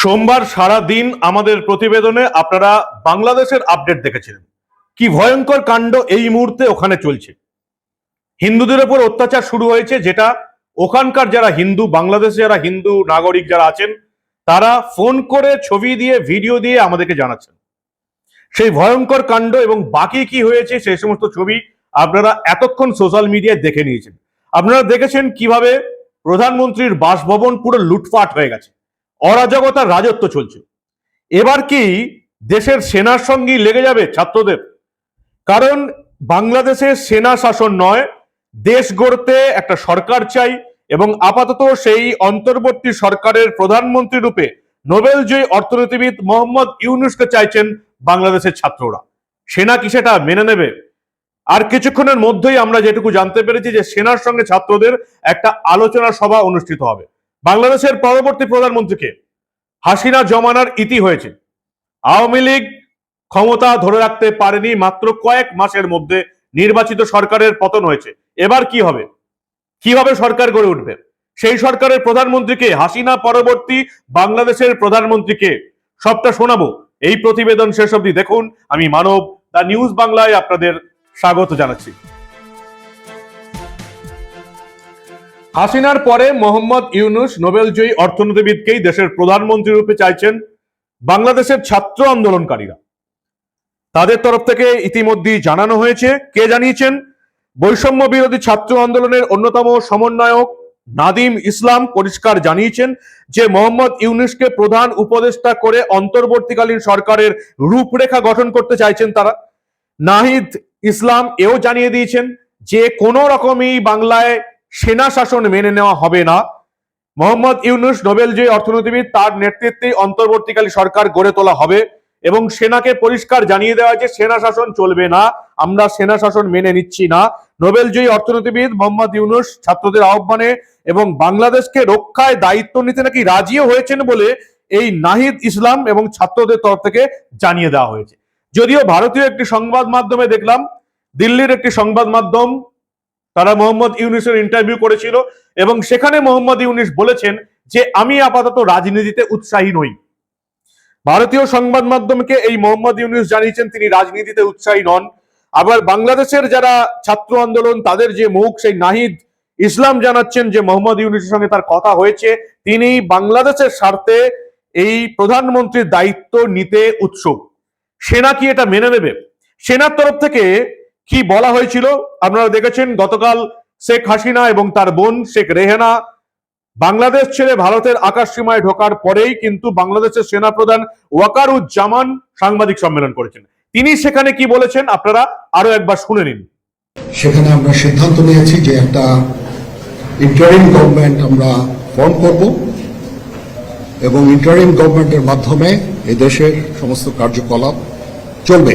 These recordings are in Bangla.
সোমবার সারা দিন আমাদের প্রতিবেদনে আপনারা বাংলাদেশের আপডেট দেখেছিলেন। কি ভয়ঙ্কর কাণ্ড এই মুহূর্তে ওখানে চলছে। হিন্দুদের উপর অত্যাচার শুরু হয়েছে যেটা ওখানকার যারা হিন্দু বাংলাদেশে যারা হিন্দু নাগরিক যারা আছেন, তারা ফোন করে ছবি দিয়ে, ভিডিও দিয়ে আমাদেরকে জানাচ্ছেন। সেই ভয়ঙ্কর কাণ্ড এবং বাকি কি হয়েছে সেই সমস্ত ছবি আপনারা এতক্ষণ সোশ্যাল মিডিয়ায় দেখে নিয়েছেন। আপনারা দেখেছেন কীভাবে প্রধানমন্ত্রীর বাসভবন পুরো লুটপাট হয়ে গেছে। অরাজকতার রাজত্ব চলছে। এবার কি দেশের সেনার সঙ্গেই লেগে যাবে ছাত্রদের? কারণ বাংলাদেশের সেনা শাসন নয়, দেশ গড়তে একটা সরকার চাই এবং আপাতত সেই অন্তর্বর্তী সরকারের প্রধানমন্ত্রী রূপে নোবেল জয়ী অর্থনীতিবিদ মোহাম্মদ ইউনুসকে চাইছেন বাংলাদেশের ছাত্ররা। সেনা কি সেটা মেনে নেবে? আর কিছুক্ষণের মধ্যেই আমরা যেটুকু জানতে পেরেছি যে সেনার সঙ্গে ছাত্রদের একটা আলোচনা সভা অনুষ্ঠিত হবে। বাংলাদেশের পরবর্তী প্রধানমন্ত্রীকে হাসিনা জমানার ইতি হয়েছে। আওয়ামী লীগ ক্ষমতা ধরে রাখতে পারেনি মাত্র কয়েক মাসের মধ্যে নির্বাচিত সরকারের পতন হয়েছে। এবার কি হবে? কীভাবে সরকার গড়ে উঠবে? সেই সরকারের প্রধানমন্ত্রীকে, হাসিনা পরবর্তী বাংলাদেশের প্রধানমন্ত্রীকে সবটা শোনাবো। এই প্রতিবেদন শেষ অবধি দেখুন। আমি মানব দা নিউজ বাংলায় আপনাদের স্বাগত জানাচ্ছি। হাসিনার পরে মোহাম্মদ ইউনুস নোবেলজয়ী অর্থনীতিবিদকেই দেশের প্রধানমন্ত্রী রূপে চাইছেন বাংলাদেশের ছাত্র আন্দোলনকারীরা। তাদের তরফ থেকে ইতিমধ্যেই জানানো হয়েছে, কে জানিয়েছেন? বৈষম্য বিরোধী ছাত্র আন্দোলনের অন্যতম সমন্বয়ক নাদিম ইসলাম পরিষ্কার জানিয়েছেন যে, মোহাম্মদ ইউনুসকে প্রধান উপদেষ্টা করে অন্তর্বর্তীকালীন সরকারের রূপরেখা গঠন করতে চাইছেন তারা। নাহিদ ইসলাম এও জানিয়ে দিয়েছেন যে, কোনো রকমই বাংলায় সেনা শাসন মেনে নেওয়া হবে না। মোহাম্মদ ইউনুস নোবেল জয়ী অর্থনীতিবিদ, তার নেতৃত্বে অন্তর্বর্তীকালী সরকার গড়ে তোলা হবে এবং সেনাকে পরিষ্কার জানিয়ে দেওয়া যে সেনা শাসন চলবে না, আমরা সেনা শাসন মেনে নিচ্ছি না। নোবেল জয়ী অর্থনীতিবিদ মোহাম্মদ ইউনুস ছাত্রদের আহ্বানে এবং বাংলাদেশকে রক্ষায় দায়িত্ব নিতে নাকি রাজিও হয়েছেন বলে এই নাহিদ ইসলাম এবং ছাত্রদের তরফ থেকে জানিয়ে দেওয়া হয়েছে। যদিও ভারতীয় একটি সংবাদ মাধ্যমে দেখলাম, দিল্লির একটি সংবাদ মাধ্যম তারা মোহাম্মদ ইউনুসের ইন্টারভিউ করেছিল এবং সেখানে মোহাম্মদ ইউনুস বলেছেন যে আমি আপাতত রাজনীতিতে উৎসাহী নই। ভারতীয় সংবাদ মাধ্যমকে এই মোহাম্মদ ইউনুস জানিয়েছেন তিনি রাজনীতিতে উৎসাহী নন। আবার বাংলাদেশের যারা ছাত্র আন্দোলন, তাদের যে মুখ, সেই নাহিদ ইসলাম জানাচ্ছেন যে মোহাম্মদ ইউনুসের সঙ্গে তার কথা হয়েছে। তিনি বাংলাদেশের স্বার্থে এই প্রধানমন্ত্রীর দায়িত্ব নিতে উৎসুক। সেনা কি এটা মেনে নেবে? সেনার তরফ থেকে কি বলা হয়েছিল? আপনারা দেখেছেন, গতকাল শেখ হাসিনা এবং তার বোন শেখ রেহেনা বাংলাদেশ ছেড়ে ভারতের আকাশ সীমায় ঢোকার পরেই কিন্তু বাংলাদেশের সেনাপ্রধান ওয়াকারুজ্জামান সাংবাদিক সম্মেলন করেছেন। তিনি সেখানে কি বলেছেন? আপনারা আরও একবার শুনে নিন। সেখানে আমরা সিদ্ধান্ত নিয়েছি যে একটা ইন্টারিম গভর্নমেন্ট আমরা ফর্ম করব এবং ইন্টারিম গভর্নমেন্টের মাধ্যমে এদেশের সমস্ত কার্যকলাপ চলবে।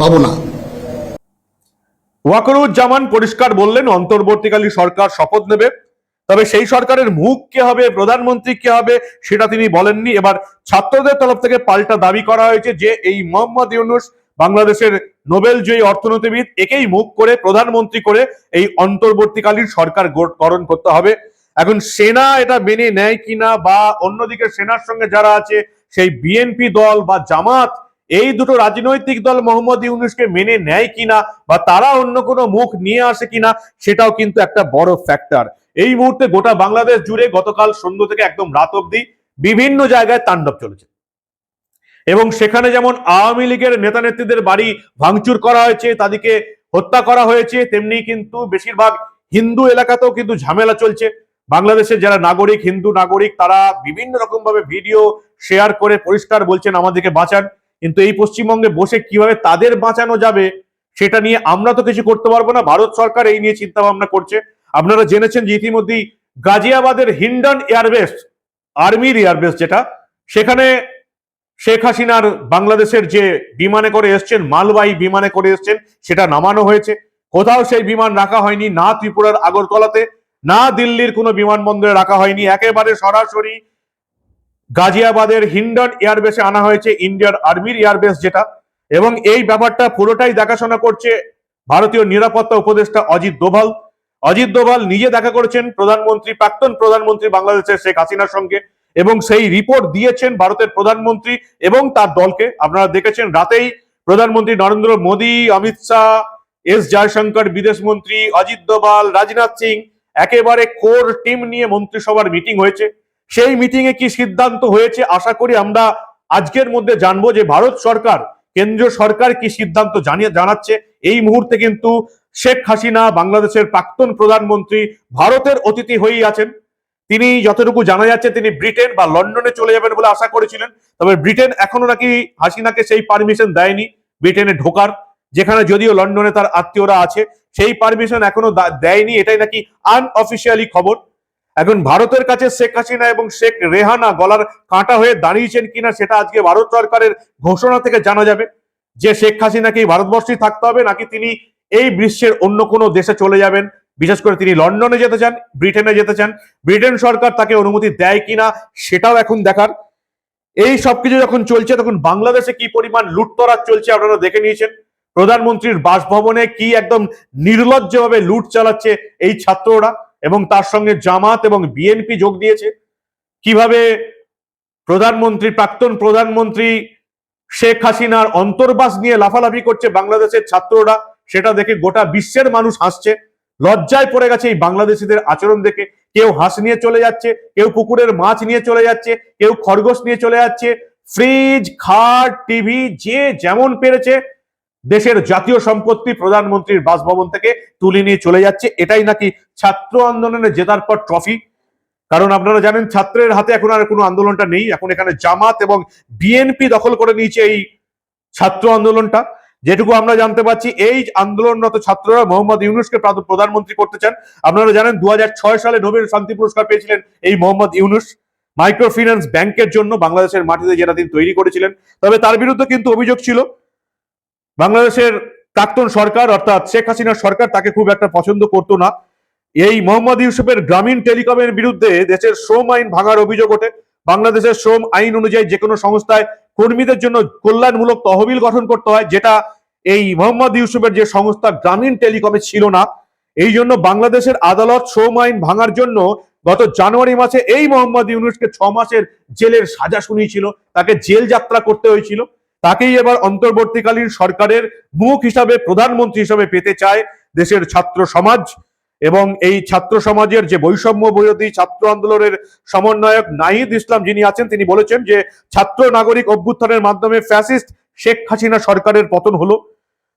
পাবো না। ওয়াকরুজ্জামান পরিষ্কার বললেন, অন্তর্বর্তীকালীন সরকার শপথ নেবে। তবে সেই সরকারের মুখ কে হবে, প্রধানমন্ত্রী কে হবে, সেটা তিনি বলেননি। এবার ছাত্রদের তরফ থেকে পাল্টা দাবি করা হয়েছে যে, এই মোহাম্মদ ইউনুস বাংলাদেশের নোবেল জয়ী অর্থনীতিবিদ, একেই মুখ করে প্রধানমন্ত্রী করে এই অন্তর্বর্তীকালীন সরকার গঠন করতে হবে। এখন সেনা এটা মেনে নেয় কিনা বা অন্যদিকে সেনার সঙ্গে যারা আছে, সেই বিএনপি দল বা জামাত এই দুটো রাজনৈতিক দল মোহাম্মদ ইউনুসকে মেনে নেয় কিনা বা তারা অন্য কোনো মুখ নিয়ে আসে কিনা, সেটাও কিন্তু একটা বড় ফ্যাক্টর এই মুহূর্তে গোটা বাংলাদেশ জুড়ে গতকাল সন্ধ্যা থেকে একদম রাত অবধি বিভিন্ন জায়গায় তাণ্ডব চলেছে। এবং সেখানে যেমন আওয়ামী লীগের নেতা নেত্রীদের বাড়ি ভাঙচুর করা হয়েছে, তাদেরকে হত্যা করা হয়েছে, তেমনি কিন্তু বেশিরভাগ হিন্দু এলাকাতেও কিন্তু ঝামেলা চলছে। বাংলাদেশের যারা নাগরিক, হিন্দু নাগরিক, তারা বিভিন্ন রকম ভাবে ভিডিও শেয়ার করে পরিষ্কার বলছেন, আমাদেরকে বাঁচান। কিন্তু এই পশ্চিমবঙ্গে বসে কীভাবে তাদের বাঁচানো যাবে, সেটা নিয়ে আমরা তো কিছু করতে পারব না। ভারত সরকার এই নিয়ে চিন্তা ভাবনা করছে। আপনারা জেনেছেন যে ইতিমধ্যেই গাজিয়াবাদের হিন্ডন এয়ারবেস, আর্মির এয়ারবেস যেটা, সেখানে শেখ হাসিনার বাংলাদেশের যে বিমানে করে এসছেন, মালবাহী বিমানে করে এসছেন, সেটা নামানো হয়েছে। কোথাও সেই বিমান রাখা হয়নি, না ত্রিপুরার আগরতলাতে, না দিল্লির কোনো বিমানবন্দরে রাখা হয়নি। একেবারে সরাসরি গাজিয়াবাদের হিন্ডন এয়ারবেসে আনা হয়েছে ইন্ডিয়ান আর্মির এয়ারবেস যেটা এবং এই ব্যাপারটা পুরোটাই দেখাশোনা করছে ভারতীয় নিরাপত্তা উপদেষ্টা অজিত দোভাল। অজিত দোভাল নিজে দেখা করেছেন প্রধানমন্ত্রী, প্রাক্তন প্রধানমন্ত্রী বাংলাদেশের শেখ হাসিনার সঙ্গে এবং সেই রিপোর্ট দিয়েছেন ভারতের প্রধানমন্ত্রী এবং তার দলকে। আপনারা দেখেছেন রাতেই প্রধানমন্ত্রী নরেন্দ্র মোদী, অমিত শাহ, এস জয়শঙ্কর বিদেশ মন্ত্রী, অজিত দোভাল, রাজনাথ সিং, একেবারে কোর টিম নিয়ে মন্ত্রিসভার মিটিং হয়েছে। সেই মিটিং এ কি সিদ্ধান্ত হয়েছে? আশা করি আমরা আজকের মধ্যে জানব যে ভারত সরকার, কেন্দ্রীয় সরকার কি সিদ্ধান্ত জানিয়ে জানাচ্ছে। এই মুহূর্তে কিন্তু শেখ হাসিনা বাংলাদেশের প্রাক্তন প্রধানমন্ত্রী ভারতের অতিথি হয়েই আছেন। তিনি যতটুকু জানা যাচ্ছে, তিনি ব্রিটেন বা লন্ডনে চলে যাবেন বলে আশা করেছিলেন। তবে ব্রিটেন এখনও নাকি হাসিনাকে সেই পারমিশন দেয়নি, ব্রিটেনে ঢোকার, যেখানে যদিও লন্ডনে তার আত্মীয়রা আছে। সেই পারমিশন এখনও দেয়নি, এটাই নাকি আনঅফিসিয়ালি খবর। এখন ভারতের কাছে শেখ হাসিনা এবং শেখ রেহানা গলার কাঁটা হয়ে দাঁড়িয়েছেন কিনা সেটা আজকে ভারত সরকারের ঘোষণা থেকে জানা যাবে। যে শেখ হাসিনাকে ভারতবর্ষেই থাকতে হবে নাকি তিনি এই বিশ্বের অন্য কোনো দেশে চলে যাবেন? বিশেষ করে তিনি লন্ডনে যেতে চান, ব্রিটেনে যেতে চান। ব্রিটেন সরকার তাকে অনুমতি দেয় কিনা সেটাও এখন দেখার। এই সবকিছু যখন চলছে, তখন বাংলাদেশে কি পরিমাণ লুটতরাজ চলছে আপনারা দেখে নিয়েছেন। প্রধানমন্ত্রীর বাসভবনে কি একদম নির্লজ্জভাবে লুট চালাচ্ছে এই ছাত্ররা? এবং তার সঙ্গে জামাত এবং বিএনপি যোগ দিয়েছে। কীভাবে প্রধানমন্ত্রী, প্রাক্তন প্রধানমন্ত্রী শেখ হাসিনার অন্তর্বাস নিয়ে লাফালাফি করছে বাংলাদেশের ছাত্ররা, সেটা দেখে গোটা বিশ্বের মানুষ হাসছে। লজ্জায় পড়ে গেছে এই বাংলাদেশিদের আচরণ দেখে। কেউ হাঁস নিয়ে চলে যাচ্ছে, কেউ পুকুরের মাছ নিয়ে চলে যাচ্ছে, কেউ খরগোশ নিয়ে চলে যাচ্ছে। ফ্রিজ, খাট, টিভি, যে যেমন পেরেছে দেশের জাতীয় সম্পত্তি প্রধানমন্ত্রীর বাসভবন থেকে তুলে নিয়ে চলে যাচ্ছে। এটাই নাকি ছাত্র আন্দোলনে জেতার পর ট্রফি কারণ আপনারা জানেন, ছাত্রের হাতে এখন আর কোনো আন্দোলনটা নেই। এখন এখানে জামাত এবং বিএনপি দখল করে নিয়েছে এই ছাত্র আন্দোলনটা। যেটুকু আমরা জানতে পারছি, এই আন্দোলনরত ছাত্ররা মোহাম্মদ ইউনুসকে প্রধানমন্ত্রী করতে চান। আপনারা জানেন দু হাজার ছয় সালে নোবেল শান্তি পুরস্কার পেয়েছিলেন এই মোহাম্মদ ইউনুস। মাইক্রো ফিন্যান্স ব্যাংকের জন্য বাংলাদেশের মাটিতে যেটা তিনি তৈরি করেছিলেন। তবে তার বিরুদ্ধে কিন্তু অভিযোগ ছিল। বাংলাদেশের প্রাক্তন সরকার, অর্থাৎ শেখ হাসিনার সরকার, তাকে খুব একটা পছন্দ করতো না। এই মোহাম্মদ ইউসুফের গ্রামীণ টেলিকমের বিরুদ্ধে দেশের শ্রম আইন ভাঙার অভিযোগ ওঠে। বাংলাদেশের শ্রম আইন অনুযায়ী যে কোনো সংস্থায় কর্মীদের জন্য কল্যাণমূলক তহবিল গঠন করতে হয়, যেটা এই মোহাম্মদ ইউসুফের যে সংস্থা গ্রামীণ টেলিকমে ছিল না। এই জন্য বাংলাদেশের আদালত শ্রম আইন ভাঙার জন্য গত জানুয়ারি মাসে এই মোহাম্মদ ইউনুসকে ছ মাসের জেলের সাজা শুনিয়েছিল। তাকে জেল যাত্রা করতে হয়েছিল। তাকেই এবার অন্তর্বর্তীকালীন সরকারের মুখ হিসাবে প্রধানমন্ত্রী হিসাবে পেতে চায় দেশের ছাত্র সমাজ। এবং এই ছাত্র সমাজের যে বৈষম্য বিরোধী ছাত্র আন্দোলনের সমন্বয়ক নাহিদ ইসলাম যিনি আছেন, তিনি বলেছেন যে ছাত্র নাগরিক অভ্যুত্থানের মাধ্যমে ফ্যাসিস্ট শেখ হাসিনা সরকারের পতন হলো।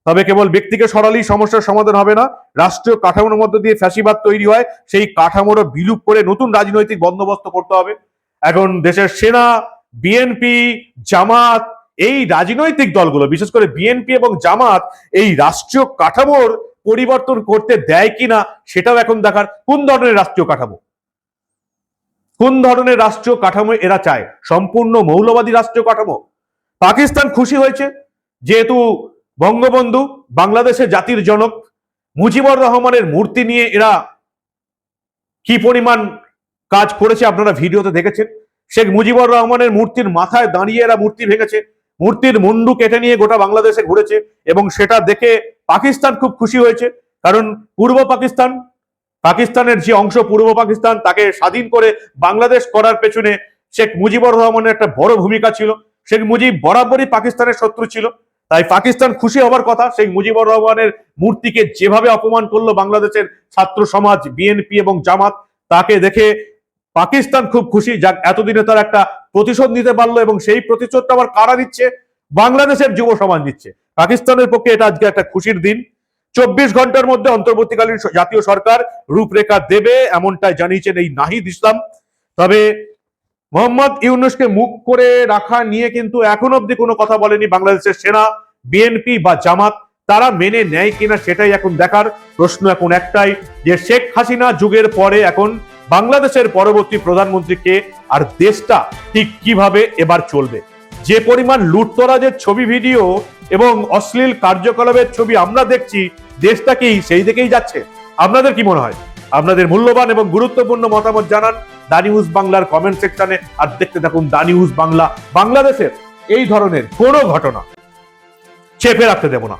তবে কেবল ব্যক্তিকে সরালেই সমস্যার সমাধান হবে না, রাষ্ট্রীয় কাঠামোর মধ্যে দিয়ে ফ্যাসিবাদ তৈরি হয়, সেই কাঠামোরও বিলুপ করে নতুন রাজনৈতিক বন্দোবস্ত করতে হবে। এখন দেশের সেনা, বিএনপি, জামাত এই রাজনৈতিক দলগুলো, বিশেষ করে বিএনপি এবং জামাত, এই রাষ্ট্রীয় কাঠামোর পরিবর্তন করতে দেয় কিনা সেটাও এখন দেখার কোন ধরনের রাষ্ট্রীয় কাঠামো? কোন ধরনের রাষ্ট্রীয় কাঠামো এরা চায়? সম্পূর্ণ মৌলবাদী রাষ্ট্রীয় কাঠামো? পাকিস্তান খুশি হয়েছে? যেহেতু বঙ্গবন্ধু বাংলাদেশের জাতির জনক, মুজিবুর রহমানের মূর্তি নিয়ে এরা কি পরিমাণ কাজ করেছে আপনারা ভিডিওতে দেখেছেন? শেখ মুজিবুর রহমানের মূর্তির মাথায় দাঁড়িয়ে এরা মূর্তি ভেঙেছে। মূর্তির মুন্ডু কেটে নিয়ে গোটা বাংলাদেশে ঘুরেছে এবং সেটা দেখে পাকিস্তান খুব খুশি হয়েছে। কারণ পূর্ব পাকিস্তান, পাকিস্তানের যে অংশ পূর্ব পাকিস্তান, তাকে স্বাধীন করে বাংলাদেশ করার পেছনে শেখ মুজিবুর রহমানের একটা বড় ভূমিকা ছিল। শেখ মুজিব বরাবরই পাকিস্তানের শত্রু ছিল। তাই পাকিস্তান খুশি হবার কথা, শেখ মুজিবুর রহমানের মূর্তিকে যেভাবে অপমান করল বাংলাদেশের ছাত্র সমাজ, বিএনপি এবং জামাত, তাকে দেখে পাকিস্তান খুব খুশি, যাক, এতদিনে তার একটা প্রতিশোধ নিতে পারল এবং সেই প্রতিশোধটা আবার কারা দিচ্ছে বাংলাদেশের যুব সমাজ দিচ্ছে পাকিস্তানের পক্ষে এটা আজকে একটা খুশির দিন। চব্বিশ ঘণ্টার মধ্যে অন্তর্বর্তীকালীন জাতীয় সরকার রূপরেখা দেবে, এমনটাই জানিয়েছেন এই নাহিদ ইসলাম। তবে মোহাম্মদ ইউনুসকে মুখ করে রাখা নিয়ে কিন্তু এখন অব্দি কোনো কথা বলেনি বাংলাদেশের সেনা, বিএনপি বা জামাত। তারা মেনে নেয় কিনা সেটাই এখন দেখার প্রশ্ন এখন একটাই, যে শেখ হাসিনা যুগের পরে এখন বাংলাদেশের পরবর্তী প্রধানমন্ত্রী কে আর দেশটা ঠিক কীভাবে এবার চলবে? যে পরিমাণ লুটতরাজের ছবি ভিডিও এবং অশ্লীল কার্যকলাপের ছবি আমরা দেখছি, দেশটা কি সেই দিকেই যাচ্ছে? আপনাদের কি মনে হয়? আপনাদের মূল্যবান এবং গুরুত্বপূর্ণ মতামত জানান দা নিউজ বাংলার কমেন্ট সেকশনে আর দেখতে থাকুন দা নিউজ বাংলা, বাংলাদেশের এই ধরনের কোনো ঘটনা। চেপে রাখতে দেব না।